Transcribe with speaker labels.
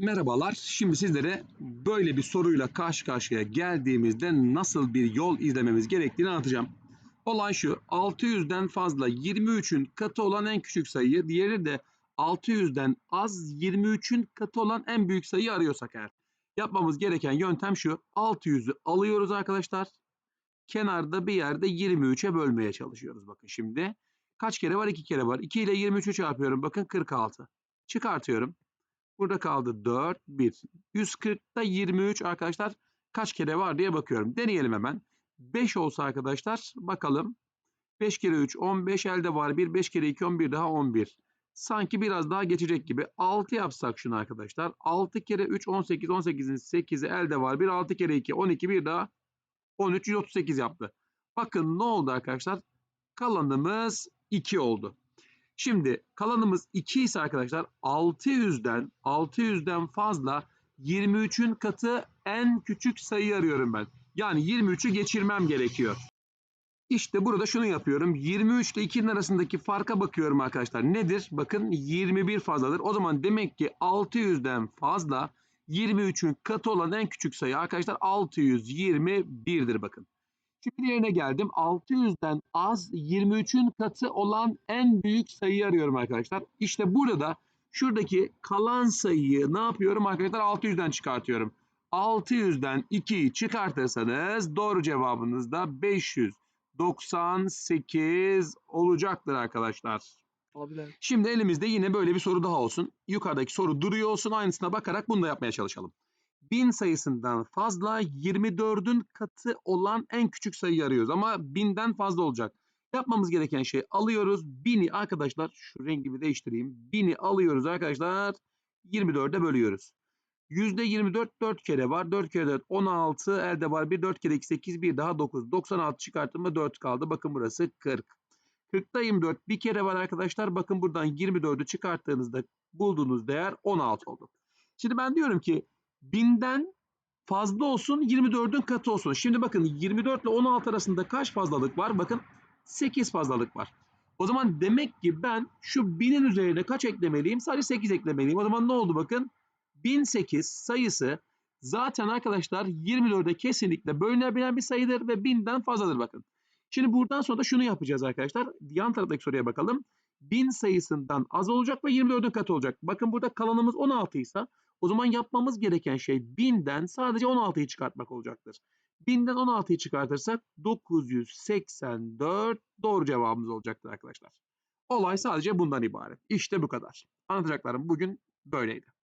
Speaker 1: Merhabalar. Şimdi sizlere böyle bir soruyla karşı karşıya geldiğimizde nasıl bir yol izlememiz gerektiğini anlatacağım. Olay şu. 600'den fazla 23'ün katı olan en küçük sayıyı, diğeri de 600'den az 23'ün katı olan en büyük sayıyı arıyorsak eğer. Yapmamız gereken yöntem şu. 600'ü alıyoruz arkadaşlar. Kenarda bir yerde 23'e bölmeye çalışıyoruz. Bakın şimdi. Kaç kere var? 2 kere var. 2 ile 23'ü çarpıyorum. Bakın 46. Çıkartıyorum. Burada kaldı 4, 1. 140'ta 23 arkadaşlar kaç kere var diye bakıyorum. Deneyelim hemen. 5 olsa arkadaşlar bakalım. 5 kere 3 15 elde var 1. 5 kere 2 11 daha 11. Sanki biraz daha geçecek gibi. 6 yapsak şunu arkadaşlar. 6 kere 3 18 18'in 8'i elde var 1. 6 kere 2 12 bir daha 13 138 yaptı. Bakın ne oldu arkadaşlar? Kalanımız 2 oldu. Şimdi kalanımız 2 ise arkadaşlar 600'den 600'den fazla 23'ün katı en küçük sayıyı arıyorum ben. Yani 23'ü geçirmem gerekiyor. İşte burada şunu yapıyorum. 23 ile 2'nin arasındaki farka bakıyorum arkadaşlar. Nedir? Bakın 21 fazladır. O zaman demek ki 600'den fazla 23'ün katı olan en küçük sayı arkadaşlar 621'dir bakın. Şimdi diğerine geldim. 600'den az 23'ün katı olan en büyük sayıyı arıyorum arkadaşlar. İşte burada şuradaki kalan sayıyı ne yapıyorum arkadaşlar? 600'den çıkartıyorum. 600'den 2'yi çıkartırsanız doğru cevabınız da 598 olacaktır arkadaşlar.
Speaker 2: Abiler.
Speaker 1: Şimdi elimizde yine böyle bir soru daha olsun. Yukarıdaki soru duruyor olsun. Aynısına bakarak bunu da yapmaya çalışalım. 1000 sayısından fazla 24'ün katı olan en küçük sayıyı arıyoruz. Ama 1000'den fazla olacak. Yapmamız gereken şey alıyoruz. 1000'i arkadaşlar şu rengimi değiştireyim. 1000'i alıyoruz arkadaşlar. 24'e bölüyoruz. %24 4 kere var. 4 kere 4 16 elde var. 1 4 kere 2 8 bir daha 9. 96 çıkarttığımda 4 kaldı. Bakın burası 40. 40'ta 24 bir kere var arkadaşlar. Bakın buradan 24'ü çıkarttığınızda bulduğunuz değer 16 oldu. Şimdi ben diyorum ki 1000'den fazla olsun 24'ün katı olsun. Şimdi bakın 24 ile 16 arasında kaç fazlalık var? Bakın 8 fazlalık var. O zaman demek ki ben şu 1000'in üzerine kaç eklemeliyim? Sadece 8 eklemeliyim. O zaman ne oldu bakın? 1008 sayısı zaten arkadaşlar 24'e kesinlikle bölünebilen bir sayıdır ve 1000'den fazladır bakın. Şimdi buradan sonra da şunu yapacağız arkadaşlar. Yan taraftaki soruya bakalım. 1000 sayısından az olacak ve 24'ün katı olacak. Bakın burada kalanımız 16 ise o zaman yapmamız gereken şey 1000'den sadece 16'yı çıkartmak olacaktır. 1000'den 16'yı çıkartırsak 984 doğru cevabımız olacaktır arkadaşlar. Olay sadece bundan ibaret. İşte bu kadar. Anlatacaklarım bugün böyleydi.